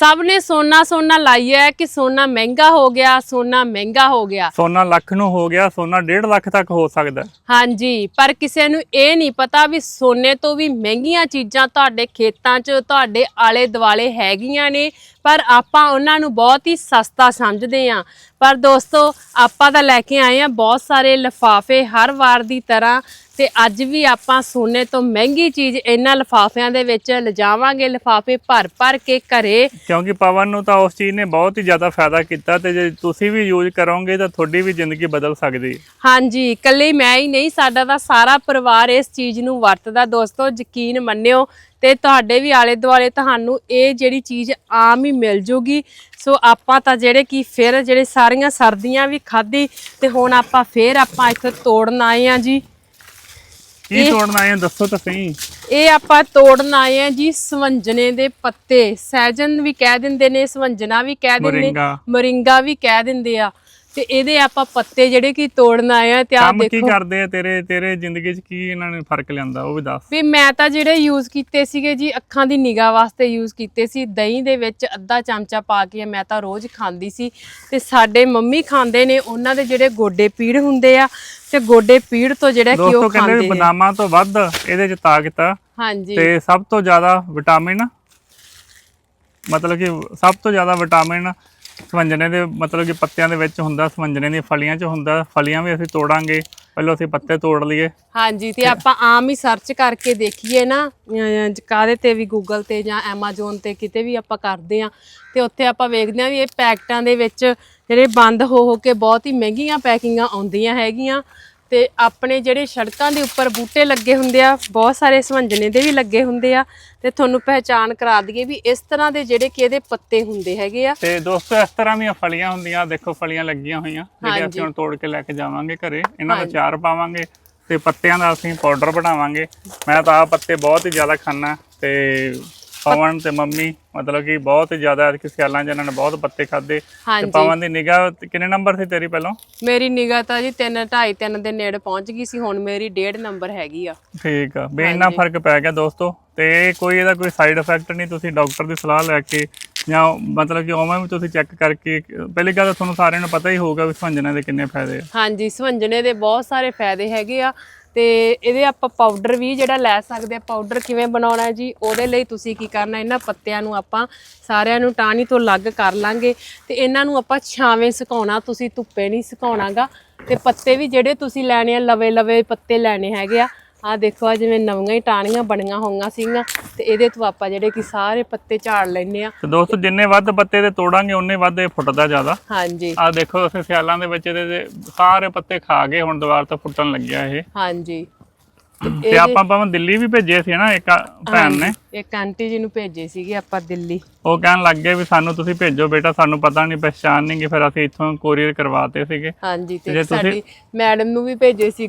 ਸਭ ਨੇ ਸੋਨਾ ਸੋਨਾ ਲਾਈ ਹੈ ਕਿ ਸੋਨਾ ਮਹਿੰਗਾ ਹੋ ਗਿਆ ਸੋਨਾ ਮਹਿੰਗਾ ਹੋ ਗਿਆ। ਸੋਨਾ ਲੱਖ ਨੂੰ ਹੋ ਗਿਆ ਸੋਨਾ 1.5 ਲੱਖ ਤੱਕ ਹੋ ਸਕਦਾ। ਹਾਂਜੀ ਪਰ ਕਿਸੇ ਨੂੰ ਇਹ ਨਹੀਂ ਪਤਾ ਵੀ ਸੋਨੇ ਤੋਂ ਵੀ ਮਹਿੰਗੀਆਂ ਚੀਜ਼ਾਂ ਤੁਹਾਡੇ ਖੇਤਾਂ 'ਚ ਤੁਹਾਡੇ ਆਲੇ ਦੁਆਲੇ ਹੈਗੀਆਂ ਨੇ ਪਰ ਆਪਾਂ ਉਹਨਾਂ ਨੂੰ ਬਹੁਤ ਹੀ ਸਸਤਾ ਸਮਝਦੇ ਆਂ ਪਰ ਦੋਸਤੋ ਆਪਾਂ ਤਾਂ ਲੈ ਕੇ ਆਏ ਆ ਬਹੁਤ ਸਾਰੇ ਲਿਫਾਫੇ ਹਰ ਵਾਰ ਦੀ ਤਰ੍ਹਾਂ। ਤੇ ਅੱਜ ਵੀ ਆਪਾਂ ਸੋਨੇ ਤੋਂ ਮਹਿੰਗੀ ਚੀਜ਼ ਇਹਨਾਂ ਲਿਫਾਫਿਆਂ ਦੇ ਵਿੱਚ ਲਿਜਾਵਾਂਗੇ ਲਿਫਾਫੇ ਭਰ ਭਰ ਕੇ ਘਰੇ। ਕਿਉਂਕਿ ਪਵਨ ਨੂੰ ਤਾਂ ਉਸ ਚੀਜ਼ ਨੇ ਬਹੁਤ ਹੀ ਜ਼ਿਆਦਾ ਫਾਇਦਾ ਕੀਤਾ ਤੇ ਜੇ ਤੁਸੀਂ ਵੀ ਯੂਜ਼ ਕਰੋਗੇ ਤਾਂ ਤੁਹਾਡੀ ਵੀ ਜ਼ਿੰਦਗੀ ਬਦਲ ਸਕਦੀ ਹਾਂਜੀ ਇਕੱਲੇ ਮੈਂ ਹੀ ਨਹੀਂ ਸਾਡਾ ਤਾਂ ਸਾਰਾ ਪਰਿਵਾਰ ਇਸ ਚੀਜ਼ ਨੂੰ ਵਰਤਦਾ। ਦੋਸਤੋ ਯਕੀਨ ਮੰਨਿਓ ਤੇ ਤੁਹਾਡੇ ਵੀ ਆਲੇ ਦੁਆਲੇ ਤੁਹਾਨੂੰ ਇਹ ਜਿਹੜੀ ਚੀਜ਼ ਆਮ ਹੀ ਮਿਲ ਜੂਗੀ। ਸੋ ਆਪਾਂ ਤਾਂ ਜਿਹੜੇ ਕੀ ਫਿਰ ਜਿਹੜੇ ਸਾਰੀਆਂ ਸਰਦੀਆਂ ਵੀ ਖਾਧੀ ਤੇ ਹੁਣ ਆਪਾਂ ਫੇਰ ਆਪਾਂ ਇੱਥੇ ਤੋੜਨ ਆਏ ਆ ਜੀ। ਕੀ ਇਹ- ਤੋੜਨਾ ਹੈ? ਦੱਸੋ ਤਾਂ ਸਹੀ। ਇਹ ਆਪਾਂ ਤੋੜਨ ਆਏ ਆ ਜੀ ਸਵੰਜਨੇ ਦੇ ਪੱਤੇ। ਸਹਿਜਨ ਵੀ ਕਹਿ ਦਿੰਦੇ ਨੇ ਸਵੰਜਨਾ ਵੀ ਕਹਿ ਦਿੰਦੇ ਮੋਰਿੰਗਾ। ਮਰਿੰਗਾ ਵੀ ਕਹਿ ਦਿੰਦੇ ਆ। ਤੇ ਇਹਦੇ ਆਪਾਂ ਪੱਤੇ ਜਿਹੜੇ ਕੀ ਤੋੜਨ ਆਏ ਆ ਤੇ ਆ ਕੰਮ ਕੀ ਦੇਖੋ। ਕਰਦੇ ਆ ਤੇਰੇ ਤੇਰੇ ਜ਼ਿੰਦਗੀ 'ਚ ਕੀ ਇਹਨਾਂ ਨੇ ਫ਼ਰਕ ਲਿਆਂਦਾ ਉਹ ਵੀ ਦੱਸ। ਵੀ ਮੈਂ ਤਾਂ ਜਿਹੜੇ ਯੂਜ਼ ਕੀਤੇ ਸੀਗੇ ਜੀ ਅੱਖਾਂ ਦੀ ਨਿਗਾਹ ਵਾਸਤੇ ਯੂਜ਼ ਕੀਤੇ ਸੀ ਦਹੀਂ ਦੇ ਵਿੱਚ ਅੱਧਾ ਚਮਚਾ ਪਾ ਕੇ ਮੈਂ ਤਾਂ ਰੋਜ਼ ਖਾਂਦੀ ਸੀ ਤੇ ਸਾਡੇ ਮੰਮੀ ਖਾਂਦੇ ਨੇ ਉਹਨਾਂ ਦੇ ਜਿਹੜੇ ਗੋਡੇ ਪੀੜ ਹੁੰਦੇ ਆ ਤੇ ਗੋਡੇ ਪੀੜ ਤੋਂ ਜਿਹੜਾ ਕਿ ਦੋਸਤੋ ਉਹ ਕਹਿੰਦੇ ਖਾਂਦੇ ਵੀ ਨੇ। ਬਦਾਮਾਂ ਤੋਂ ਵੱਧ ਇਹਦੇ 'ਚ ਤਾਕਤ ਆ। ਹਾਂਜੀ। ਤੇ ਸਭ ਤੋਂ ਜ਼ਿਆਦਾ ਵਿਟਾਮਿਨ ਮਤਲਬ ਕਿ ਸਭ ਤੋਂ ਜ਼ਿਆਦਾ ਵਿਟਾਮਿਨ ਸਵੰਜਨੇ ਦੇ ਮਤਲਬ ਕਿ ਪੱਤਿਆਂ ਦੇ ਵਿੱਚ ਹੁੰਦਾ ਸਵੰਜਨੇ ਦੀਆਂ ਫਲੀਆਂ 'ਚ ਹੁੰਦਾ ਫਲੀਆਂ ਵੀ ਅਸੀਂ ਤੋੜਾਂਗੇ। ਪਹਿਲਾਂ ਅਸੀਂ ਪੱਤੇ ਤੋੜ ਲਈਏ। ਹਾਂਜੀ ਤੇ ਆਪਾਂ ਆਮ ਹੀ ਸਰਚ ਕਰਕੇ ਦੇਖੀਏ ਨਾ ਕਾਹਦੇ ਤੇ ਵੀ ਗੂਗਲ ਤੇ ਜਾਂ Amazon ਤੇ ਕਿਤੇ ਵੀ ਆਪਾਂ ਕਰਦੇ ਆ ਤੇ ਉੱਥੇ ਆਪਾਂ ਵੇਖਦੇ ਆ ਵੀ ਇਹ ਪੈਕਟਾਂ ਦੇ ਵਿੱਚ ਜਿਹੜੇ ਬੰਦ ਹੋ ਹੋ ਕੇ ਬਹੁਤ ਹੀ ਮਹਿੰਗੀਆਂ ਪੈਕਿੰਗਾਂ ਆਉਂਦੀਆਂ ਹੈਗੀਆਂ। ਤੇ ਆਪਣੇ ਜਿਹੜੇ ਸੜਕਾਂ ਦੇ ਉੱਪਰ ਬੂਟੇ ਲੱਗੇ ਹੁੰਦੇ ਆ ਬਹੁਤ ਸਾਰੇ ਸਵੰਜਨੇ ਦੇ ਵੀ ਲੱਗੇ ਹੁੰਦੇ ਆ ਤੇ ਤੁਹਾਨੂੰ ਪਹਿਚਾਨ ਕਰਾ ਦਈਏ ਵੀ ਇਸ ਤਰ੍ਹਾਂ ਦੇ ਜਿਹੜੇ ਕਿ ਇਹਦੇ ਪੱਤੇ ਹੁੰਦੇ ਹੈਗੇ ਆ। ਤੇ ਦੋਸਤੋ ਇਸ ਤਰ੍ਹਾਂ ਦੀਆਂ ਫਲੀਆਂ ਹੁੰਦੀਆਂ ਦੇਖੋ ਫਲੀਆਂ ਲੱਗੀਆਂ ਹੋਈਆਂ ਜਿਹੜੇ ਹਾਂਜੀ। ਅਸੀਂ ਹੁਣ ਤੋੜ ਕੇ ਲੈ ਕੇ ਜਾਵਾਂਗੇ ਘਰੇ ਇਹਨਾਂ ਦਾ ਚਾਰ ਪਾਵਾਂਗੇ ਤੇ ਪੱਤਿਆਂ ਦਾ ਅਸੀਂ ਪਾਊਡਰ ਬਣਾਵਾਂਗੇ। ਮੈਂ ਤਾਂ ਆ ਪੱਤੇ ਬਹੁਤ ਹੀ ਜ਼ਿਆਦਾ ਖਾਣਾ ਤੇ ਪਵਨ ਤੇ ਮੰਮੀ ਮਤਲਬ ਕਿ ਬਹੁਤ ਜ਼ਿਆਦਾ ਐਤਕੀ ਸਿਆਲਾਂ 'ਚ ਇਹਨਾਂ ਨੇ ਬਹੁਤ ਪੱਤੇ ਖਾਦੇ ਤੇ ਹਾਂਜੀ। ਪਵਨ ਦੀ ਨਿਗਾਹ ਕਿੰਨੇ ਨੰਬਰ ਸੀ ਤੇਰੀ ਪਹਿਲਾਂ? ਮੇਰੀ ਨਿਗਾਹ ਤਾਂ ਜੀ 3 2.5 3 ਦੇ ਨੇੜੇ ਪਹੁੰਚ ਗਈ ਸੀ ਹੁਣ ਮੇਰੀ 1.5 ਨੰਬਰ ਹੈਗੀ ਆ। ਠੀਕ ਆ। ਵੀ ਇੰਨਾ ਫ਼ਰਕ ਪੈ ਗਿਆ ਦੋਸਤੋ। ਤੇ ਕੋਈ ਇਹਦਾ ਕੋਈ ਸਾਈਡ ਇਫੈਕਟ ਨਹੀਂ ਤੁਸੀਂ ਡਾਕਟਰ ਦੀ ਸਲਾਹ ਲੈ ਕੇ ਜਾਂ ਮਤਲਬ ਕਿ ਉਵੇਂ ਵੀ ਤੁਸੀਂ ਚੈੱਕ ਕਰਕੇ ਪਹਿਲੀ ਗੱਲ ਤਾਂ ਤੁਹਾਨੂੰ ਸਾਰਿਆਂ ਨੂੰ ਪਤਾ ਹੀ ਹੋਊਗਾ ਵੀ ਸੰਜਣਾ ਦੇ ਕਿੰਨੇ ਫਾਇਦੇ ਆ। ਹਾਂਜੀ ਸਵੰਜਣੇ ਦੇ ਬਹੁਤ ਸਾਰੇ ਫਾਇਦੇ ਹੈਗੇ ਆ। ਤੇ ਇਹਦੇ ਆਪਾਂ ਪਾਊਡਰ ਵੀ ਜਿਹੜਾ ਲੈ ਸਕਦੇ ਆ ਪਾਊਡਰ ਕਿਵੇਂ ਬਣਾਉਣਾ ਹੈ ਜੀ, ਉਹਦੇ ਲਈ ਤੁਸੀਂ ਕੀ ਕਰਨਾ, ਇਹਨਾਂ ਪੱਤਿਆਂ ਨੂੰ ਆਪਾਂ ਸਾਰਿਆਂ ਨੂੰ ਟਾਹਣੀ ਤੋਂ ਅਲੱਗ ਕਰ ਲਾਂਗੇ ਤੇ ਇਹਨਾਂ ਨੂੰ ਆਪਾਂ ਛਾਵੇਂ ਸੁਕਾਉਣਾ, ਤੁਸੀਂ ਧੁੱਪੇ ਨਹੀਂ ਸੁਕਾਉਣਾਗਾ ਤੇ ਪੱਤੇ ਵੀ ਜਿਹੜੇ ਤੁਸੀਂ ਲੈਣੇ ਆ ਲਵੇ ਲਵੇ ਪੱਤੇ ਲੈਣੇ ਹੈਗੇ ਆ ਆ ਦੇਖੋ ਆ ਜਿਵੇਂ ਨਵੀਆਂ ਹੀ ਟਾਹਣੀਆਂ ਬਣੀਆਂ ਹੋਈਆਂ ਸੀਗੀਆਂ ਤੇ ਇਹਦੇ ਤੋਂ ਆਪਾਂ ਜਿਹੜੇ ਕਿ ਸਾਰੇ ਪੱਤੇ ਝਾੜ ਲੈਨੇ ਆ ਤੇ ਦੋਸਤੋ ਜਿੰਨੇ ਵੱਧ ਪੱਤੇ ਦੇ ਤੋੜਾਂਗੇ ਉਨੇ ਵੱਧ ਇਹ ਫੁੱਟਦਾ ਜ਼ਿਆਦਾ। ਹਾਂਜੀ। ਆ ਦੇਖੋ ਅਸੀਂ ਸਿਆਲਾਂ ਦੇ ਵਿੱਚ ਇਹਦੇ ਸਾਰੇ ਪੱਤੇ ਖਾ ਗਏ ਹੁਣ ਦੁਬਾਰਾ ਤੋਂ ਫੁੱਟਣ ਲੱਗਿਆ ਇਹ। ਹਾਂਜੀ। ਤੇ ਆਪਾਂ ਭਾਵੇਂ ਦਿੱਲੀ ਵੀ ਭੇਜੇ ਸੀ ਨਾ ਇੱਕ ਭੈਣ ਨੇ। ਇੱਕ ਆਂਟੀ ਜੀ ਨੂੰ ਭੇਜੇ ਸੀਗੇ ਆਪਾਂ ਦਿੱਲੀ। ਉਹ ਕਹਿਣ ਲੱਗ ਗਏ ਵੀ ਸਾਨੂੰ ਤੁਸੀਂ ਭੇਜੋ ਬੇਟਾ ਸਾਨੂੰ ਪਤਾ ਨਹੀਂ ਪਛਾਣ ਨਹੀਂ ਗੀ ਫਿਰ ਅਸੀਂ ਇੱਥੋਂ ਕੋਰੀਅਰ ਕਰਵਾਤੇ ਸੀਗੇ। ਹਾਂਜੀ ਤੇ ਸਾਡੀ ਮੈਡਮ ਨੂੰ ਵੀ ਭੇਜੇ ਸੀ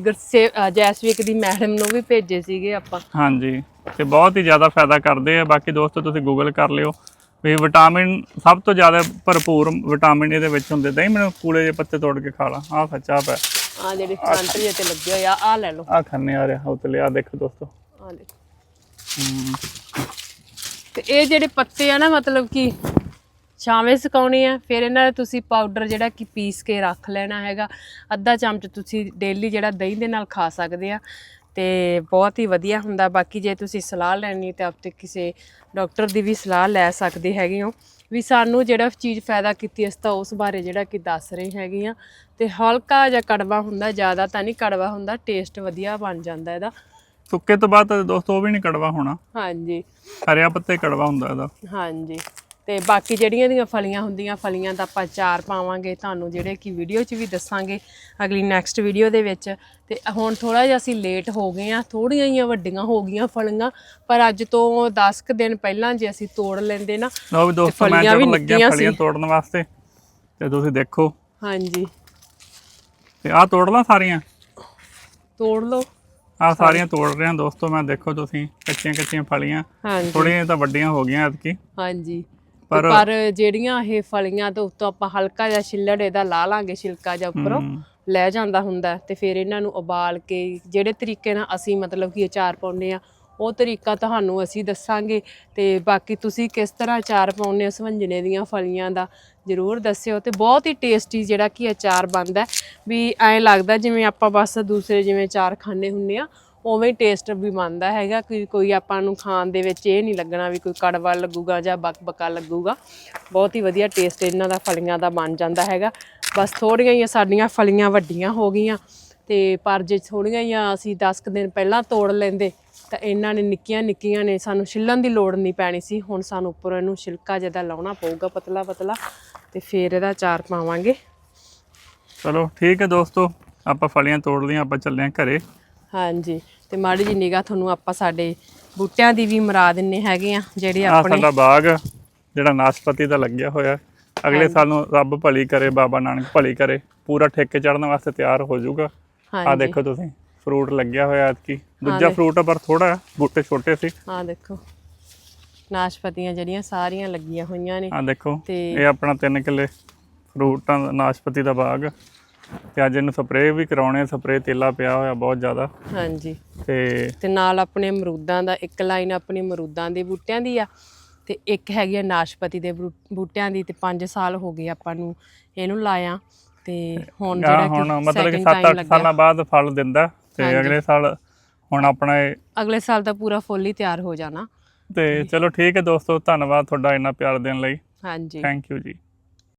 ਜੈਸਵੀਕ ਦੀ ਮੈਡਮ ਨੂੰ ਵੀ ਭੇਜੇ ਸੀਗੇ ਆਪਾਂ। ਹਾਂਜੀ ਤੇ ਬਹੁਤ ਹੀ ਜ਼ਿਆਦਾ ਫਾਇਦਾ ਕਰਦੇ ਆ ਬਾਕੀ ਦੋਸਤੋ ਤੁਸੀਂ ਗੂਗਲ ਕਰ ਲਿਓ। ਵੀ ਵਿਟਾਮਿਨ ਸਭ ਤੋਂ ਜ਼ਿਆਦਾ ਭਰਪੂਰ ਵਿਟਾਮਿਨ ਇਹਦੇ ਵਿੱਚ ਹੁੰਦੇ ਦਹੀਂ ਮੈਨੂੰ ਕੂਲੇ ਜਿਹੇ ਪੱਤੇ ਤੋੜ ਕੇ ਖਾ ਲਾ। ਆਹ ਸੱਚਾ ਪੈ। ਆ ਜਿਹੜੇ ਜੇ ਤੇ ਲੱਗੇ ਹੋਏ ਆ ਆ ਲੈ ਲਓ। ਖੰਨੇ ਆ ਰਿਹਾ ਉਤਲੇ ਆ ਦੇਖੋ ਦੋਸਤੋ। ਆ ਦੇਖੋ ਹਮ, ਤੇ ਇਹ ਜਿਹੜੇ ਪੱਤੇ ਆ ਨਾ ਮਤਲਬ ਕਿ ਛਾਵੇਂ ਸੁਕਾਉਣੇ ਆ ਫਿਰ ਇਹਨਾਂ ਦਾ ਤੁਸੀਂ ਪਾਊਡਰ ਜਿਹੜਾ ਕਿ ਪੀਸ ਕੇ ਰੱਖ ਲੈਣਾ ਹੈਗਾ। ਅੱਧਾ ਚਮਚ ਤੁਸੀਂ ਡੇਲੀ ਜਿਹੜਾ ਦਹੀਂ ਦੇ ਨਾਲ ਖਾ ਸਕਦੇ ਆ। ਤੇ ਬਹੁਤ ਹੀ ਵਧੀਆ ਹੁੰਦਾ। ਬਾਕੀ ਜੇ ਤੁਸੀਂ ਸਲਾਹ ਲੈਣੀ ਤੇ ਆਪਤੇ ਕਿਸੇ ਡਾਕਟਰ ਦੀ ਵੀ ਸਲਾਹ ਲੈ ਸਕਦੇ ਹੈਗੇ ਹੋ। ਵੀ ਸਾਨੂੰ ਜਿਹੜਾ ਚੀਜ਼ ਫਾਇਦਾ ਕੀਤੀ ਇਸ ਤਾਂ ਉਸ ਬਾਰੇ ਜਿਹੜਾ ਕਿ ਦੱਸ ਰਹੇ ਹੈਗੇ ਆ ਤੇ ਹਲਕਾ ਜਿਹਾ ਕੜਵਾ ਹੁੰਦਾ ਜ਼ਿਆਦਾ ਤਾਂ ਨਹੀਂ ਕੜਵਾ ਹੁੰਦਾ ਟੇਸਟ ਵਧੀਆ ਬਣ ਜਾਂਦਾ ਇਹਦਾ। ਸੁੱਕੇ ਤੋਂ ਬਾਅਦ ਤਾਂ ਦੋਸਤੋ ਉਹ ਵੀ ਨਹੀਂ ਕੜਵਾ ਹੋਣਾ। ਹਾਂਜੀ। ਹਰਿਆ ਪੱਤੇ ਕੜਵਾ ਹੁੰਦਾ ਇਹਦਾ। ਹਾਂਜੀ। ਤੇ ਬਾਕੀ ਜਿਹੜੀਆਂ ਦੀਆਂ ਫਲੀਆਂ ਹੁੰਦੀਆਂ ਫਲੀਆਂ ਦਾ ਆਪਾਂ ਚਾਰ ਪਾਵਾਂਗੇ। ਤੁਹਾਨੂੰ ਜਿਹੜੇ ਕਿ ਵੀਡੀਓ 'ਚ ਵੀ ਦੱਸਾਂਗੇ ਅਗਲੀ ਨੈਕਸਟ ਵੀਡੀਓ ਦੇ ਵਿੱਚ। ਤੇ ਹੁਣ ਥੋੜਾ ਜਿਹਾ ਅਸੀਂ ਲੇਟ ਹੋ ਗਏ ਆ ਥੋੜੀਆਂ ਜਿਹੀਆਂ ਵੱਡੀਆਂ ਹੋ ਗਈਆਂ ਫਲੀਆਂ ਪਰ ਅੱਜ ਤੋਂ 10 ਕੁ ਦਿਨ ਪਹਿਲਾਂ ਜੇ ਅਸੀਂ ਤੋੜ ਲੈਂਦੇ ਨਾ ਲਓ ਵੀ ਦੋਸਤੋ ਮੈਂ ਚੜਨ ਲੱਗਿਆ ਫਲੀਆਂ। ਤੋੜਨ ਵਾਸਤੇ ਤੇ ਤੁਸੀਂ ਦੇਖੋ। ਹਾਂਜੀ। ਤੇ ਆਹ ਤੋੜ ਲਾਂ ਸਾਰੀਆਂ? ਤੋੜ ਲਓ। ਆਹ ਸਾਰੀਆਂ ਤੋੜ ਰਹੇ ਹਾਂ ਦੋਸਤੋ ਮੈਂ ਦੇਖੋ ਤੁਸੀਂ ਕੱਚੀਆਂ ਕੱਚੀਆਂ ਫਲੀਆਂ ਥੋੜੀਆਂ ਤਾਂ ਵੱਡੀਆਂ ਹੋ ਗਈਆਂ ਐਤਕੀ। ਹਾਂਜੀ। ਪਰ- ਪਰ ਜਿਹੜੀਆਂ ਇਹ ਫਲੀਆਂ ਤੋਂ ਉੱਤੋਂ ਆਪਾਂ ਹਲਕਾ ਜਿਹਾ ਛਿੱਲੜ ਇਹਦਾ ਲਾ ਲਾਂਗੇ ਛਿਲਕਾ ਜਿਹਾ ਉੱਪਰੋਂ ਲੈ ਜਾਂਦਾ ਹੁੰਦਾ ਤੇ ਫਿਰ ਇਹਨਾਂ ਨੂੰ ਉਬਾਲ ਕੇ ਜਿਹੜੇ ਤਰੀਕੇ ਨਾਲ ਅਸੀਂ ਮਤਲਬ ਕਿ ਅਚਾਰ ਪਾਉਂਦੇ ਆ ਉਹ ਤਰੀਕਾ ਤੁਹਾਨੂੰ ਅਸੀਂ ਦੱਸਾਂਗੇ ਤੇ ਬਾਕੀ ਤੁਸੀਂ ਕਿਸ ਤਰ੍ਹਾਂ ਅਚਾਰ ਪਾਉਂਦੇ ਹੋ ਸਵੰਜਣੇ ਦੀਆਂ ਫਲੀਆਂ ਦਾ ਜ਼ਰੂਰ ਦੱਸਿਓ ਤੇ ਬਹੁਤ ਹੀ ਟੇਸਟੀ ਜਿਹੜਾ ਕਿ ਅਚਾਰ ਬਣਦਾ। ਵੀ ਐਂ ਲੱਗਦਾ ਜਿਵੇਂ ਆਪਾਂ ਬਸ ਦੂਸਰੇ ਜਿਵੇਂ ਅਚਾਰ ਖਾਂਦੇ ਹੁੰਨੇ ਆ ਉਵੇਂ ਹੀ ਟੇਸਟ ਵੀ ਬਣਦਾ ਹੈਗਾ ਕਿ ਕੋਈ ਆਪਾਂ ਨੂੰ ਖਾਣ ਦੇ ਵਿੱਚ ਇਹ ਨਹੀਂ ਲੱਗਣਾ ਵੀ ਕੋਈ ਕੜਵਾ ਲੱਗੂਗਾ ਜਾਂ ਬਕਬਕਾ ਲੱਗੂਗਾ। ਬਹੁਤ ਹੀ ਵਧੀਆ ਟੇਸਟ ਇਹਨਾਂ ਦਾ ਫਲੀਆਂ ਦਾ ਬਣ ਜਾਂਦਾ ਹੈਗਾ। ਬਸ ਥੋੜੀਆਂ ਹੀ ਸਾਡੀਆਂ ਫਲੀਆਂ ਵੱਡੀਆਂ ਹੋ ਗਈਆਂ ਤੇ ਪਰ ਜੇ ਥੋੜੀਆਂ ਹੀ ਅਸੀਂ 10 ਕੁ ਦਿਨ ਪਹਿਲਾਂ ਤੋੜ ਲੈਂਦੇ ਤਾਂ ਇਹਨਾਂ ਨੇ ਨਿੱਕੀਆਂ ਨਿੱਕੀਆਂ ਨੇ ਸਾਨੂੰ ਛਿੱਲਣ ਦੀ ਲੋੜ ਨਹੀਂ ਪੈਣੀ ਸੀ। ਹੁਣ ਸਾਨੂੰ ਉੱਪਰ ਇਹਨੂੰ ਛਿਲਕਾ ਜਿਹਾ ਲਾਉਣਾ ਪਊਗਾ ਪਤਲਾ ਪਤਲਾ ਤੇ ਫਿਰ ਇਹਦਾ ਅਚਾਰ ਪਾਵਾਂਗੇ। ਚਲੋ ਠੀਕ ਹੈ ਦੋਸਤੋ ਆਪਾਂ ਫਲੀਆਂ ਤੋੜ ਲਈਆਂ ਆਪਾਂ ਚੱਲੇ ਹਾਂ ਘਰੇ। ਹਾਂਜੀ। ਤੇ ਮਾੜੀ ਜੀ ਨਿਗਾਹ ਤੁਹਾਨੂੰ ਆਪਾਂ ਸਾਡੇ ਬੂਟਿਆਂ ਦੀ ਵੀ ਮਰਾ ਦਿੰਨੇ ਹੈਗੇ ਆ ਜਿਹੜੇ ਆਪਣੇ ਸਾਡਾ ਬਾਗ ਜਿਹੜਾ ਨਾਸ਼ਪਤੀ ਦਾ ਲੱਗਿਆ ਹੋਇਆ। ਅਗਲੇ ਸਾਲ ਨੂੰ ਰੱਬ ਭਲੀ ਕਰੇ ਬਾਬਾ ਨਾਨਕ ਭਲੀ ਕਰੇ। ਪੂਰਾ ਠੇਕੇ ਚੜਨ ਵਾਸਤੇ ਤਿਆਰ ਹੋ ਜਾਊਗਾ। ਆ ਹਾਂਜੀ। ਦੇਖੋ ਤੁਸੀਂ ਫਰੂਟ ਲੱਗਿਆ ਹੋਇਆ ਐਤਕੀ। ਦੂਜਾ ਫਰੂਟ ਆ ਪਰ ਥੋੜਾ ਬੂਟੇ ਛੋਟੇ ਸੀ। ਆ ਦੇਖੋ ਨਾਸ਼ਪਤੀਆਂ ਜਿਹੜੀਆਂ ਸਾਰੀਆਂ ਲੱਗੀਆਂ ਹੋਈਆਂ ਨੇ। ਆ ਦੇਖੋ ਤੇ- ਇਹ ਆਪਣਾ 3 ਕਿੱਲੇ ਫਰੂਟਾਂ ਦਾ ਨਾਸ਼ਪਤੀ ਦਾ ਬਾਗ। ਤੇ ਅੱਜ ਇਹਨੂੰ ਸਪਰੇਅ ਵੀ ਕਰਾਉਣੇ ਸਪਰੇਅ ਤੇਲਾ ਪਿਆ ਹੋਇਆ ਬਹੁਤ ਜ਼ਿਆਦਾ। ਹਾਂਜੀ। ਤੇ ਤੇ ਨਾਲ ਆਪਣੇ ਅਮਰੂਦਾਂ ਦਾ ਇੱਕ ਲਾਈਨ ਆਪਣੀ ਅਮਰੂਦਾਂ ਦੇ ਬੂਟਿਆਂ ਦੀ ਆ ਤੇ ਇੱਕ ਹੈਗੀ ਆ ਨਾਸ਼ਪਤੀ ਦੇ ਬੂਟਿਆਂ ਦੀ ਤੇ 5 ਸਾਲ ਹੋ ਗਏ ਆਪਾਂ ਨੂੰ ਇਹਨੂੰ ਲਾਇਆ ਤੇ ਹੁਣ ਜਿਹੜਾ ਹੁਣ ਕਿ ਮਤਲਬ ਕਿ second time 7-8 ਲੱਗਿਆ। ਸਾਲਾਂ ਬਾਅਦ ਫਲ ਦਿੰਦਾ ਤੇ ਅਗਲੇ ਸਾਲ ਹੁਣ ਆਪਣਾ ਇਹ ਅਗਲੇ ਸਾਲ ਤਾਂ ਪੂਰਾ ਫੁੱਲ ਹੀ ਤਿਆਰ ਹੋ ਜਾਣਾ। ਤੇ ਚਲੋ ਠੀਕ ਹੈ ਦੋਸਤੋ ਧੰਨਵਾਦ ਤੁਹਾਡਾ ਇੰਨਾ ਪਿਆਰ ਦੇਣ ਲਈ। ਹਾਂਜੀ। ਥੈਂਕ ਯੂ ਜੀ।